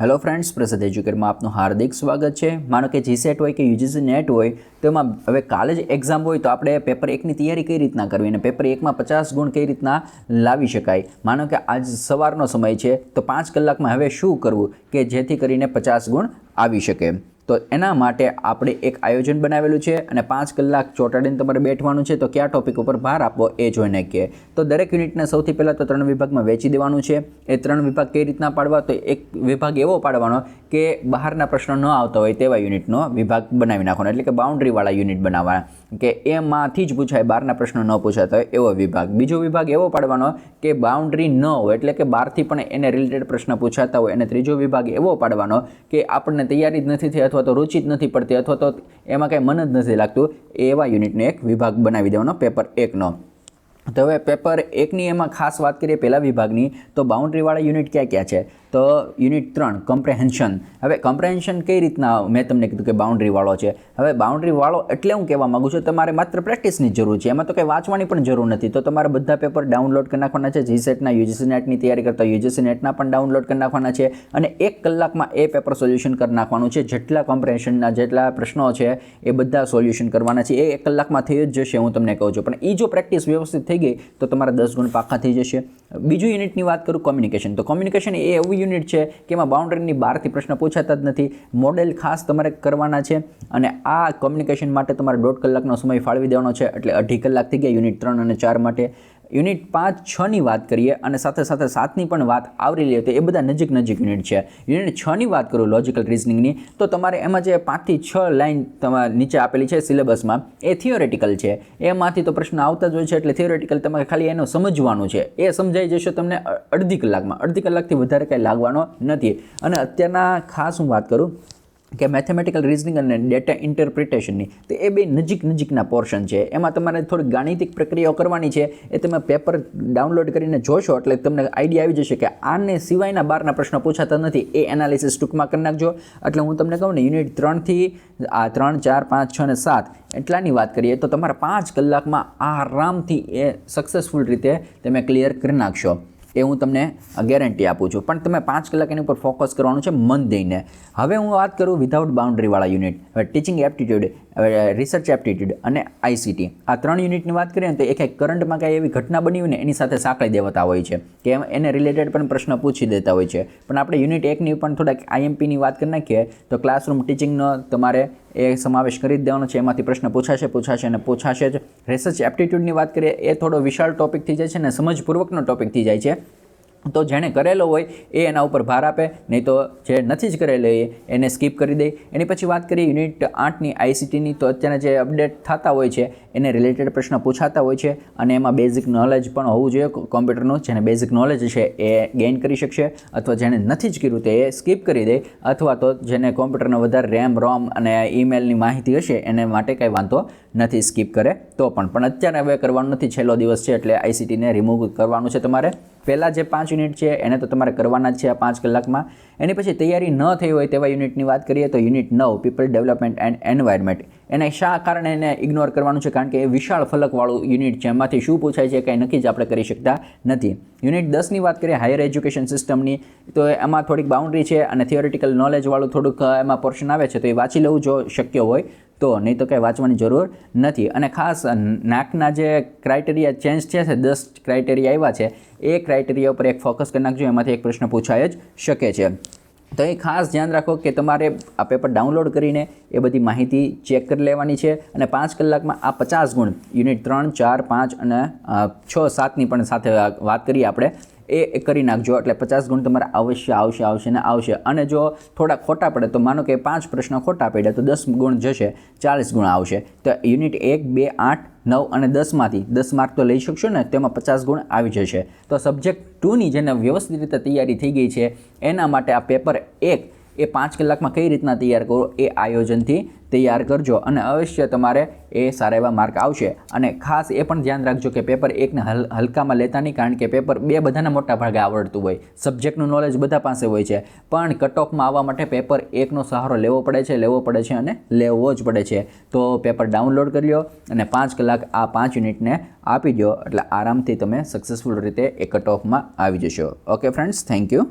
Hello friends પ્રસાદ એજ્યુકેટમાં આપનું હાર્દિક સ્વાગત છે. માનો કે જીસેટ હોય કે યુજીસી નેટ હોય, તો એમાં હવે કાલે જ એક્ઝામ હોય, તો આપણે પેપર એકની તૈયારી કઈ રીતના કરવી અને પેપર એકમાં પચાસ ગુણ કઈ રીતના લાવી શકાય? માનો કે આજ સવારનો સમય છે, તો પાંચ કલાકમાં હવે શું કરવું કે જેથી કરીને પચાસ ગુણ આવી શકે? તો એના માટે આપણે એક આયોજન બનાવેલું છે અને પાંચ કલાક ચોંટાડીને તમારે બેઠવાનું છે તો કયા ટોપિક ઉપર ભાર આપવો એ જોઈને કે. તો દરેક યુનિટને સૌથી પહેલાં તો ત્રણ વિભાગમાં વેચી દેવાનું છે. એ ત્રણ વિભાગ કઈ રીતના પાડવા? તો એક વિભાગ એવો પાડવાનો કે બહારના પ્રશ્નો ન આવતા હોય તેવા યુનિટનો વિભાગ બનાવી નાખવાનો. એટલે કે બાઉન્ડ્રીવાળા યુનિટ બનાવવાના. કે એમાંથી જ પૂછાય બહારના પ્રશ્નો ન પૂછાતા હોય એવો વિભાગ. બીજો વિભાગ એવો પાડવાનો કે બાઉન્ડ્રી ન હોય, એટલે કે બહારથી પણ એને રિલેટેડ પ્રશ્ન પૂછાતા હોય, અને ત્રીજો વિભાગ એવો પાડવાનો કે આપણને તૈયારી જ નથી થઈ, અથવા તો રુચિ જ નથી પડતી, અથવા તો એમાં કાંઈ મન જ નથી લાગતું, એવા યુનિટનો એક વિભાગ બનાવી દેવાનો પેપર એકનો. તો હવે પેપર એકની એમાં ખાસ વાત કરીએ પહેલા વિભાગની, તો બાઉન્ડ્રીવાળા યુનિટ ક્યાં ક્યાં છે? તો યુનિટ ત્રણ કમ્પ્રેહેન્શન હવે કમ્પ્રેહેન્શન કઈ રીતના મેં તમને કીધું કે બાઉન્ડ્રીવાળો છે? હવે બાઉન્ડ્રીવાળો એટલે હું કહેવા માગું છું, તમારે માત્ર પ્રેક્ટિસની જરૂર છે. એમાં તો કંઈ વાંચવાની પણ જરૂર નથી. તો તમારે બધા પેપર ડાઉનલોડ કરી નાખવાના છે. જીસેટના યુજીસી નેટની તૈયારી કરતા યુજીસી નેટના પણ ડાઉનલોડ કરી નાખવાના છે. અને એક કલાકમાં એ પેપર સોલ્યુશન કરી નાખવાનું છે. જેટલા કોમ્પ્રેહેન્શનના જેટલા પ્રશ્નો છે, એ બધા સોલ્યુશન કરવાના છે. એ એક કલાકમાં થઈ જ જશે, હું તમને કહું છું. પણ એ જો પ્રેક્ટિસ વ્યવસ્થિત થઈ ગઈ, તો તમારા દસ ગુણ પાકા થઈ જશે. બીજું યુનિટની વાત કરું કોમ્યુનિકેશન તો કોમ્યુનિકેશન એ એવું યુનિટ છે કે એમાં બાઉન્ડ્રીની બહારથી પ્રશ્ન પૂછાતા જ નથી. મોડેલ ખાસ તમારે કરવાના છે અને આ કોમ્યુનિકેશન માટે તમારે દોઢ કલાકનો સમય ફાળવી દેવાનો છે. એટલે અઢી કલાક થઈ ગયા યુનિટ ત્રણ અને ચાર માટે. યુનિટ પાંચ છની વાત કરીએ અને સાથે સાથે સાતની પણ વાત આવરી લઈએ તો એ બધા નજીક નજીક યુનિટ છે. યુનિટ છની વાત કરું લોજિકલ રિઝનિંગની તો તમારે એમાં જે પાંચથી છ લાઇન તમારે નીચે આપેલી છે સિલેબસમાં, એ થિયોરેટિકલ છે. એમાંથી તો પ્રશ્ન આવતા જ હોય છે એટલે થિયોરેટિકલ તમારે ખાલી એનું સમજવાનું છે. એ સમજાઈ જશે તમને અડધી કલાકમાં. અડધી કલાકથી વધારે કંઈ લાગવાનો નથી. અને અત્યારના ખાસ હું વાત કરું કે મેથેમેટિકલ રિઝનિંગ અને ડેટા ઇન્ટરપ્રિટેશનની તો એ બે નજીક નજીકના પોર્શન છે. એમાં તમારે થોડી ગાણિતિક પ્રક્રિયાઓ કરવાની છે. એ તમે પેપર ડાઉનલોડ કરીને જોશો એટલે તમને આઈડિયા આવી જશે કે આને સિવાયના બારના પ્રશ્નો પૂછાતા નથી. એ એનાલિસિસ ટૂંકમાં કરી નાખજો. એટલે હું તમને કહું ને યુનિટ ત્રણથી આ ત્રણ, ચાર, પાંચ, છ અને સાત, એટલાની વાત કરીએ તો તમારા પાંચ કલાકમાં આરામથી એ સક્સેસફુલ રીતે તમે ક્લિયર કરી નાખશો. એ હું તમને ગેરંટી આપું છું. પણ તમે પાંચ કલાક એની ઉપર ફોકસ કરવાનું છે મન દઈને. હવે હું વાત કરું without બાઉન્ડ્રીવાળા unit teaching aptitude research aptitude અને આઈસીટી આ ત્રણ યુનિટની વાત કરીએ ને તો એક એક કરંટમાં કાંઈ એવી ઘટના બની હોય ને એની સાથે સાંકળી દેવાતા હોય છે. કે એને રિલેટેડ પણ પ્રશ્ન પૂછી દેતા હોય છે. પણ આપણે યુનિટ એકની પણ થોડાક આઈએમપીની વાત કરી નાખીએ, તો ક્લાસરૂમ ટીચિંગનો તમારે એ સમાવેશ કરી દેવાનો છે. એમાંથી પ્રશ્ન પૂછાશે પૂછાશે અને પૂછાશે જ. રિસર્ચ એપ્ટિટ્યૂડની વાત કરીએ, એ થોડો વિશાળ ટોપિક થઈ જાય છે ને સમજપૂર્વકનો ટોપિક થઈ જાય છે. તો જેણે કરેલો હોય એ એના ઉપર ભાર આપે, નહીં તો જે નથી જ કરેલો એ એને સ્કીપ કરી દે. એની પછી વાત કરીએ યુનિટ આઠની આઈસીટીની તો અત્યારે જે અપડેટ થતા હોય છે, એને રિલેટેડ પ્રશ્ન પૂછાતા હોય છે અને એમાં બેઝિક નોલેજ પણ હોવું જોઈએ કોમ્પ્યુટરનું જેને બેઝિક નોલેજ છે એ ગેઇન કરી શકશે અથવા જેણે નથી જ કર્યું તે એ સ્કીપ કરી દે અથવા તો જેને કોમ્પ્યુટરનો વધારે રેમ રોમ અને ઈમેલની માહિતી હશે એને માટે કાંઈ વાંધો નથી સ્કીપ કરે તો પણ. પણ અત્યારે હવે કરવાનું નથી, છેલ્લો દિવસ છે એટલે આઈસીટીને રિમૂવ કરવાનું છે તમારે. પહેલાં જે પાંચ યુનિટ છે, એને તો તમારે કરવાના જ છે આ પાંચ કલાકમાં. એની પછી તૈયારી ન થઈ હોય તેવા યુનિટની વાત કરીએ તો યુનિટ નવ, પીપલ ડેવલપમેન્ટ એન્ડ એન્વાયરમેન્ટ. એને શા કારણે એને ઇગ્નોર કરવાનું છે? કારણ કે એ વિશાળ ફલકવાળું યુનિટ છે. એમાંથી શું પૂછાય છે? કંઈ નક્કી જ આપણે કરી શકતા નથી. યુનિટ દસની વાત કરીએ, હાયર એજ્યુકેશન સિસ્ટમની, તો એમાં થોડીક બાઉન્ડ્રી છે અને થિયોરિટિકલ નોલેજવાળું થોડુંક એમાં પોર્શન આવે છે, તો એ વાંચી લેવું જો શક્ય હોય, તો નહીં તો કંઈ વાંચવાની જરૂર નથી. અને ખાસ, નાકના જે ક્રાઇટેરિયા ચેન્જ છે, દસ ક્રાઇટેરિયા આવ્યા છે એ ક્રાઇટેરિયા ઉપર એક ફોકસ કરી નાખજો, એમાંથી એક પ્રશ્ન પૂછાય જ શકે છે. તો એ ખાસ ધ્યાન રાખો કે તમારે આ પેપર ડાઉનલોડ કરીને એ બધી માહિતી ચેક કરી લેવાની છે અને પાંચ કલાકમાં આ પચાસ ગુણ યુનિટ ત્રણ, ચાર, પાંચ અને છ, સાતની પણ સાથે વાત કરીએ આપણે. એ કરી નાખજો. એટલે પચાસ ગુણ તમારે અવશ્ય આવશે આવશે ને આવશે. અને જો થોડા ખોટા પડે, તો માનો કે પાંચ પ્રશ્ન ખોટા પડ્યા, તો દસ ગુણ જશે, ચાલીસ ગુણ આવશે. તો યુનિટ એક, બે, આઠ, નવ અને દસમાંથી દસ માર્ક તો લઈ શકશો ને, તેમાં પચાસ ગુણ આવી જશે. તો સબ્જેક્ટ ટુની જેને વ્યવસ્થિત રીતે તૈયારી થઈ ગઈ છે, એના માટે આ પેપર એક એ પાંચ કલાકમાં કઈ રીતના તૈયાર કરો એ આયોજનથી તૈયાર કરજો. અને અવશ્ય તમારે એ સારા એવા માર્ક આવશે. અને ખાસ એ પણ ધ્યાન રાખજો કે પેપર એકને હલ, હલકામાં લેતા નહીં, કારણ કે પેપર બે બધાના મોટા ભાગે આવડતું હોય. સબ્જેક્ટનું નોલેજ બધા પાસે હોય છે. પણ કટ ઓફમાં આવવા માટે પેપર એકનો સહારો લેવો પડે છે, લેવો પડે છે અને લેવો જ પડે છે. તો પેપર ડાઉનલોડ કરી લો અને પાંચ કલાક આ પાંચ યુનિટને આપી દો એટલે આરામથી તમે સક્સેસફુલ રીતે એ કટ ઓફમાં આવી જશો. Okay friends thank you